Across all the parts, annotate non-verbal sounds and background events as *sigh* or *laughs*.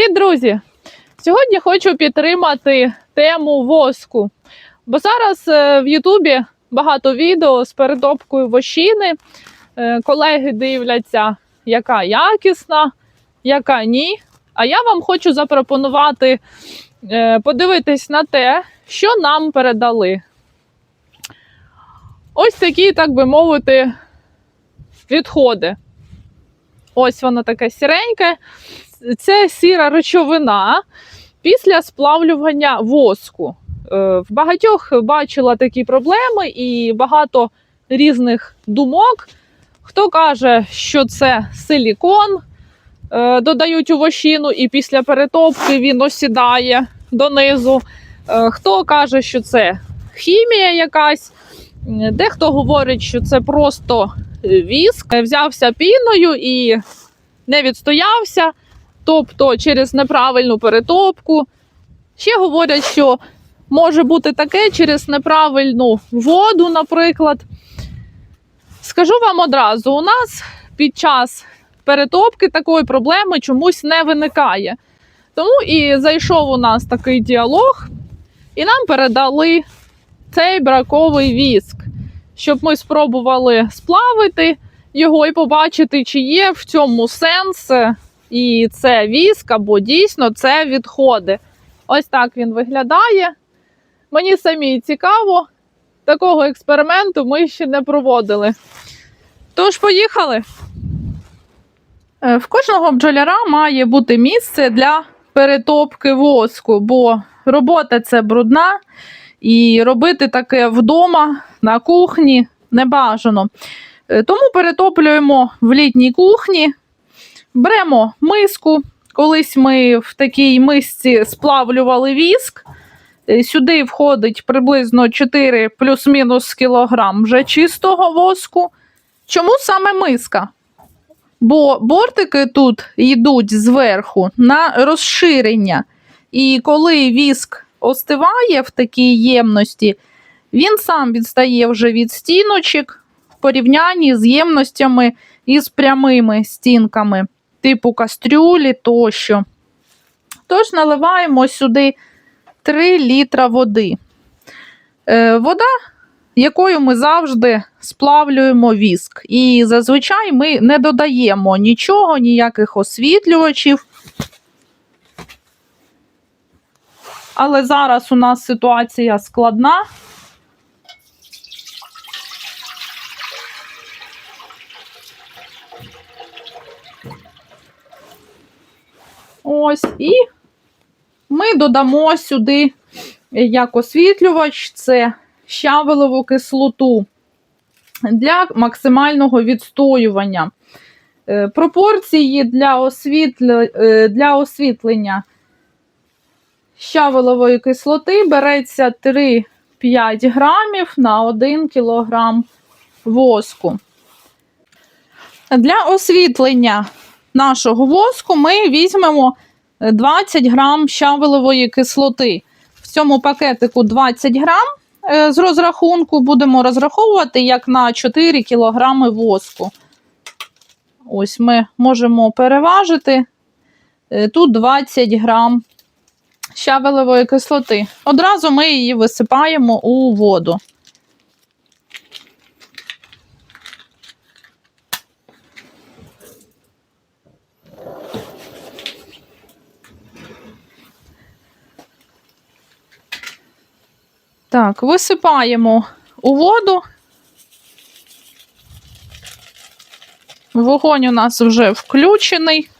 Привіт, друзі! Сьогодні хочу підтримати тему воску. Бо зараз е, в Ютубі багато відео з перетопкою вощини. Е, Колеги дивляться, яка якісна, яка ні. А я вам хочу запропонувати е, подивитись на те, що нам передали. Ось такі, так би мовити, відходи. Ось воно таке сіреньке. Це сіра речовина після сплавлювання воску. Е, В багатьох бачила такі проблеми і багато різних думок. Хто каже, що це силікон, е, додають у вощину, і після перетопки він осідає донизу. Е, Хто каже, що це хімія якась. Дехто говорить, що це просто віск, взявся піною і не відстоявся, тобто через неправильну перетопку. Ще говорять, що може бути таке через неправильну воду, наприклад. Скажу вам одразу: у нас під час перетопки такої проблеми чомусь не виникає. Тому і зайшов у нас такий діалог, і нам передали цей браковий віск, щоб ми спробували сплавити його і побачити, чи є в цьому сенс, і це віск, або дійсно це відходи. Ось так він виглядає. Мені самі цікаво, такого експерименту ми ще не проводили. Тож, поїхали. Е, В кожного бджоляра має бути місце для перетопки воску, бо робота це брудна, і робити таке вдома на кухні не бажано. Е, Тому перетоплюємо в літній кухні, беремо миску. Колись ми в такій мисці сплавлювали віск. Е, Сюди входить приблизно 4 плюс-мінус кілограм вже чистого воску. Чому саме миска? Бо бортики тут йдуть зверху на розширення. І коли віск остиває в такій ємності, він сам відстає вже від стіночок в порівнянні з ємностями із прямими стінками, типу кастрюлі тощо. Тож наливаємо сюди 3 літра води. Е, вода, якою ми завжди сплавлюємо віск. І зазвичай ми не додаємо нічого, ніяких освітлювачів. Але зараз у нас ситуація складна. Ось, і ми додамо сюди як освітлювач це щавелеву кислоту для максимального відстоювання. Е, Пропорції для, освітля... е, для освітлення щавелевої кислоти береться 3-5 грамів на 1 кілограм воску. Для освітлення нашого воску ми візьмемо 20 грам щавелевої кислоти. В цьому пакетику 20 грам е, з розрахунку будемо розраховувати як на 4 кілограми воску. Ось ми можемо переважити. Е, Тут 20 грам щавелевої кислоти. Одразу ми її висипаємо у воду. Так, висипаємо у воду. Вогонь у нас вже включений.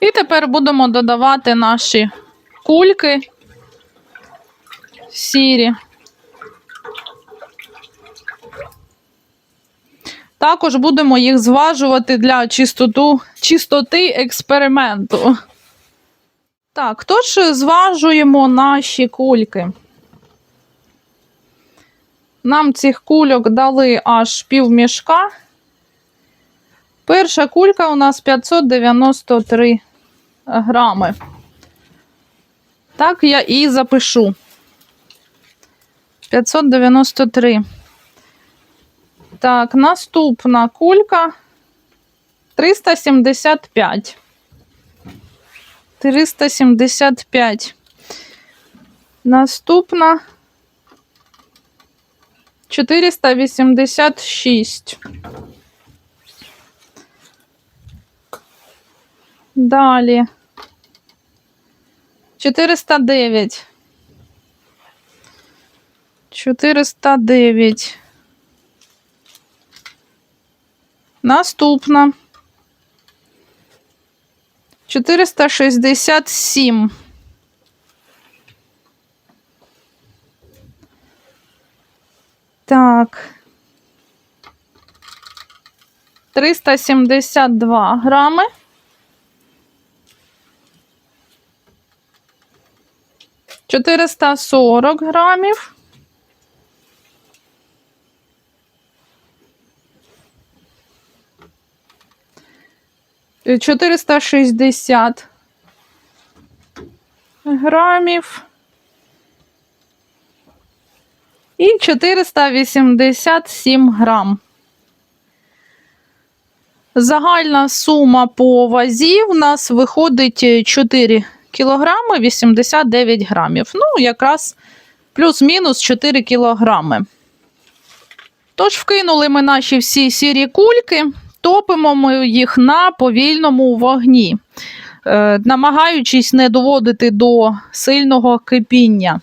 І тепер будемо додавати наші кульки сірі. Також будемо їх зважувати для чистоту, чистоти експерименту. Так, тож зважуємо наші кульки. Нам цих кульок дали аж півмішка. Перша кулька у нас 593 грами. Так я і запишу. 593. Так, наступна кулька 375. 375. Наступна 486. Далі. 409. 409. Наступна. 467. Так. 372 грами. Чотириста сорок грамів. 460 грамів. І 487 грам. Загальна сума по вазі в нас виходить е, 4 кілограми 89 грамів. Ну, якраз плюс-мінус 4 кілограми. Тож вкинули ми наші всі сірі кульки, топимо ми їх на повільному вогні, е, намагаючись не доводити до сильного кипіння.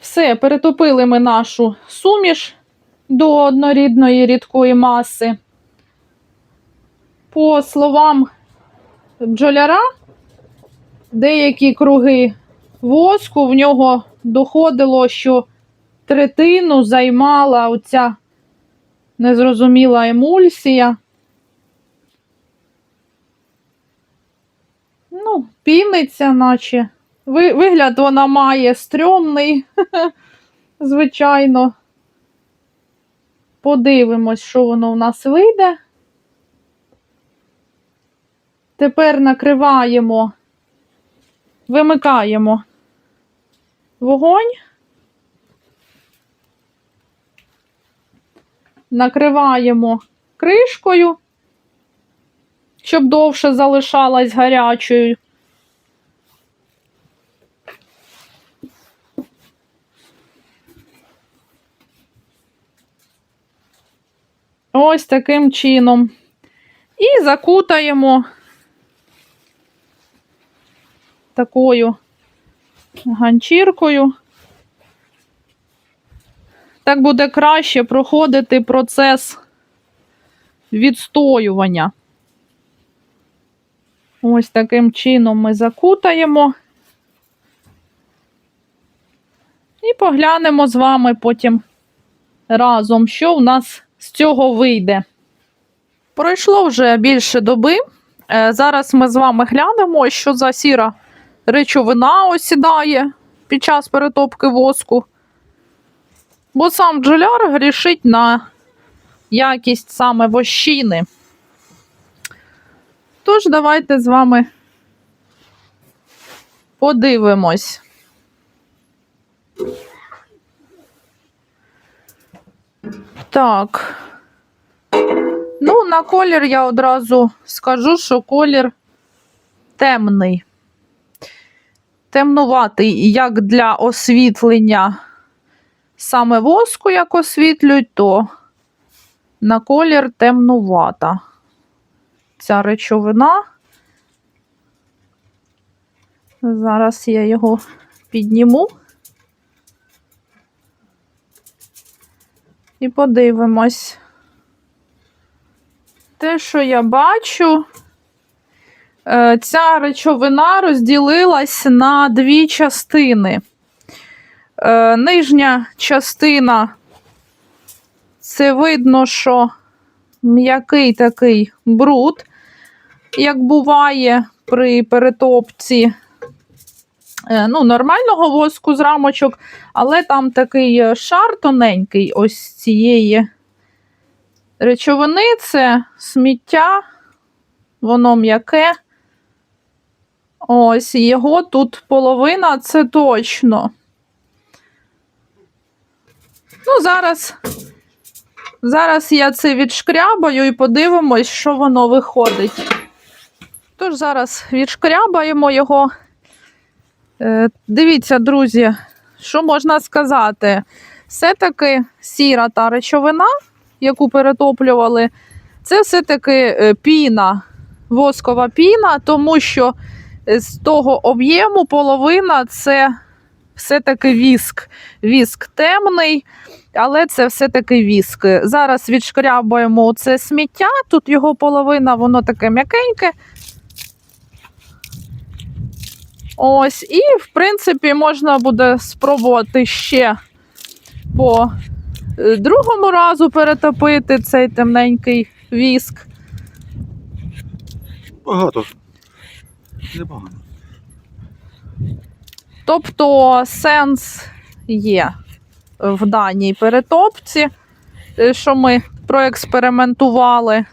Все, перетопили ми нашу суміш до однорідної рідкої маси. По словам бджоляра, деякі круги воску в нього доходило, що третину займала оця незрозуміла емульсія. Ну, піниться, наче. Ви- Вигляд вона має стрьомний, *laughs* звичайно. Подивимось, що воно в нас вийде. Тепер накриваємо, вимикаємо вогонь. Накриваємо кришкою, щоб довше залишалась гарячою. Ось таким чином. І закутаємо такою ганчіркою. Так буде краще проходити процес відстоювання. Ось таким чином ми закутаємо. І поглянемо з вами потім разом, що в нас з цього вийде. Пройшло вже більше доби. Е, Зараз ми з вами глянемо, що за сіра речовина осідає під час перетопки воску. Бо сам бджоляр грішить на якість саме вощини. Тож, давайте з вами подивимось. Так. Ну, на колір я одразу скажу, що колір темний. Темнуватий, як для освітлення саме воску, як освітлюють, то на колір темнувата. Ця речовина. Зараз я його підніму. І подивимось. Те, що я бачу, е, ця речовина розділилась на дві частини. Е, Нижня частина це видно, що м'який такий бруд, як буває при перетопці е, ну, нормального воску з рамочок, але там такий е, шар тоненький ось цієї речовини це сміття, воно м'яке. Ось його тут половина, це точно. Ну, зараз, зараз я це відшкрябаю і подивимось, що воно виходить. Тож зараз відшкрябаємо його. Е, дивіться, друзі, що можна сказати? Все-таки сіра та речовина, яку перетоплювали, це все-таки е, піна, воскова піна, тому що е, з того об'єму половина це все-таки віск. Віск темний, але це все-таки віск. Зараз відшкрябуємо це сміття, тут його половина, воно таке м'якеньке. Ось, і, в принципі, можна буде спробувати ще по е, другому разу перетопити цей темненький віск. Багато. Небагато. Тобто сенс є в даній перетопці, е, що ми проекспериментували.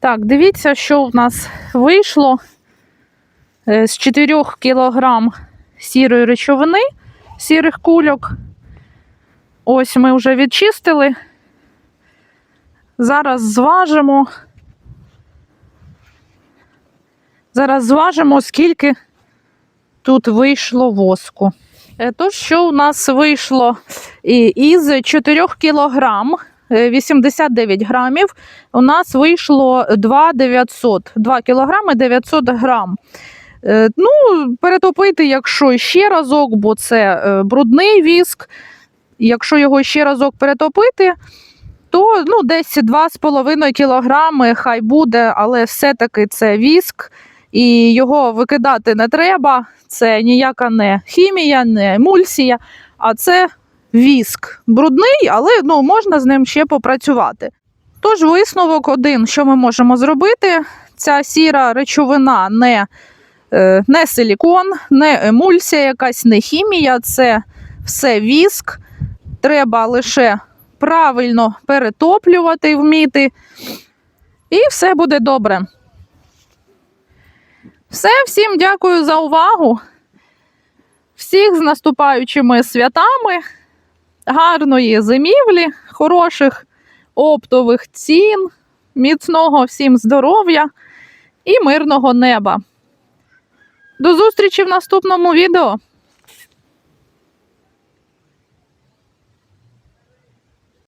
Так, дивіться, що в нас вийшло Е, з 4 кг сірої речовини, сірих кульок. Ось ми вже відчистили. Зараз зважимо. Зараз зважимо, скільки тут вийшло воску. Е, Тож, що у нас вийшло із 4 кілограм е, 89 грамів, у нас вийшло 2 900, 2 кілограми 900 грам. Е, Ну, перетопити, якщо ще разок, бо це е, брудний віск. Якщо його ще разок перетопити, то ну, десь 2,5 кілограми хай буде, але все-таки це віск, і його викидати не треба. Це ніяка не хімія, не емульсія, а це віск. Брудний, але ну, можна з ним ще попрацювати. Тож висновок один, що ми можемо зробити, ця сіра речовина не, е, не силікон, не емульсія, якась не хімія, це все віск. Треба лише правильно перетоплювати, вміти, і все буде добре. Все, всім дякую за увагу. Всіх з наступаючими святами, гарної зимівлі, хороших оптових цін, міцного всім здоров'я і мирного неба. До зустрічі в наступному відео!